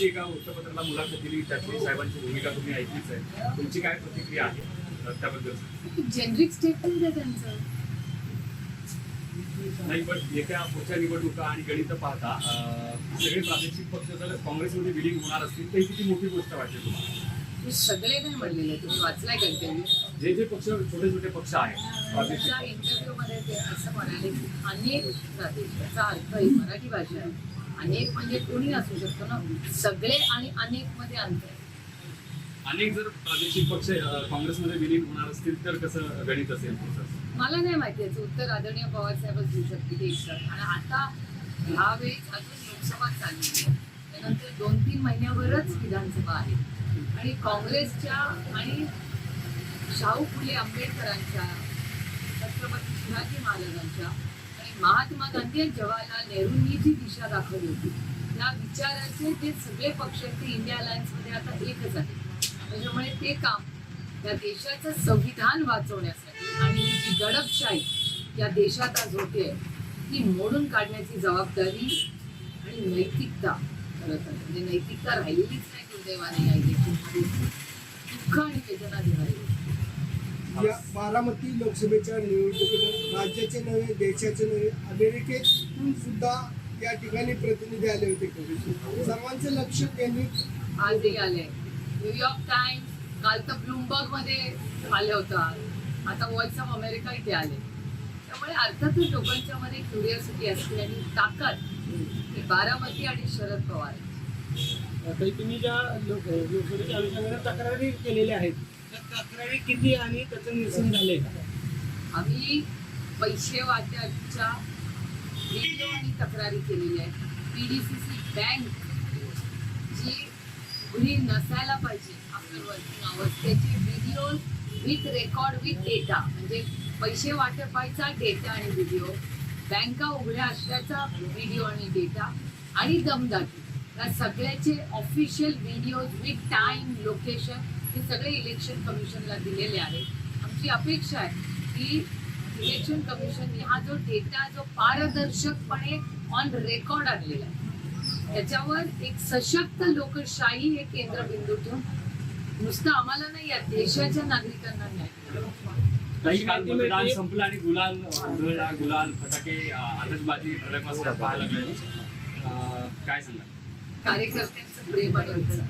त्यांची एका वृत्तपत्राला मुलाखत दिली त्यातली साहेबांची भूमिका तुम्ही ऐकलीच आहे. तुमची काय प्रतिक्रिया आहे? त्याबद्दल. जेनरिक स्टेटमेंट आहे त्यांचं. नाही पण येत्या पुढच्या निवडणुका आणि गणित पाहता सगळे प्रादेशिक पक्ष जर काँग्रेसमध्ये विलीन होणार असतील तर ही किती मोठी गोष्ट वाटते तुम्हाला? मी सगळे नाही म्हणलेले तुम्ही वाचलाय का इंटरव्ह्यू जे जे पक्ष छोटे छोटे पक्ष आहेत प्रादेशिक इंटरव्ह्यू मध्ये ते असं म्हणाले अनेक प्रदेश याचा अर्थ ही मराठी भाषा आहे. अनेक म्हणजे कोणी असू शकतो ना सगळे आणि अनेकमध्ये अंतर. अनेक जर प्रादेशिक पक्ष काँग्रेसमध्ये विलीन होणार असतील तर कसं गणित असेल? मला नाही माहिती याचं उत्तर आदरणीय पवार साहेबच देऊ शकतील आणि आता ह्यावेळेस अजून लोकसभा चालली आहे त्यानंतर दोन तीन महिन्यावरच विधानसभा आहे आणि काँग्रेसच्या आणि शाहू फुले आंबेडकरांच्या छत्रपती शिवाजी महाराजांच्या महात्मा गांधी जवाहरलाल नेहरूंनी जी दिशा दाखवली होती त्या विचाराचे ते सगळे पक्ष ते इंडिया अलायन्समध्ये आता एकच आहे त्याच्यामुळे ते काम या देशाचं संविधान वाचवण्यासाठी आणि जी दडपशाही या देशात आज होते ती मोडून काढण्याची जबाबदारी आणि नैतिकता खरं तर म्हणजे नैतिकता राहिलेलीच नाही दुर्दैवाने या इलेक्शनमध्ये. दुःख आणि वेदना देणारी या बारामती लोकसभेच्या निवडणुकीत राज्याचे नव्हे देशाचे नव्हे अमेरिकेतून सुद्धा या ठिकाणी प्रतिनिधी आले होते. सर्वांचं लक्ष केंद्रित आजही आले. न्यूयॉर्क टाइम्स काल तर ब्लूमबर्गमध्ये आले होता आता व्हॉइस ऑफ अमेरिका इथे आले. त्यामुळे अर्थातच लोकांच्या मध्ये क्युरियोसिटी असते आणि ताकद ही बारामती आणि शरद पवार. तुम्ही ज्या लोक लोकसभेच्या अनुषंगाने तक्रारी केलेल्या आहेत तक्रारी किती आणि त्याचं निरसन झाले आम्ही पैसे वाट्याच्या व्हिडिओ आणि तक्रारी केलेल्या आहेत. P D C C bank जी गुन्हे नसायला पाहिजे आफ्टर वर्किंग आवर्स त्याचे video with record with data म्हणजे पैसे वाटपायचा डेटा आणि व्हिडिओ बँका उघड्या असल्याचा व्हिडिओ आणि डेटा आणि दमदाटी. या सगळ्याचे official video with time location हे सगळे इलेक्शन कमिशनला दिलेले आहेत. आमची अपेक्षा आहे की इलेक्शन कमिशनने हा जो डेटा जो पारदर्शकपणे ऑन रेकॉर्ड आणलेला आहे. त्याच्यावर एक सशक्त लोकशाही हे केंद्रबिंदू ठेवून नुसतं आम्हाला नाही या देशाच्या नागरिकांना. काही काल मतदान संपलं आणि गुलाल गुलाल फटाके आतषबाजी काय सांगा कार्यकर्त्यांचं प्रेम आणि उत्साह.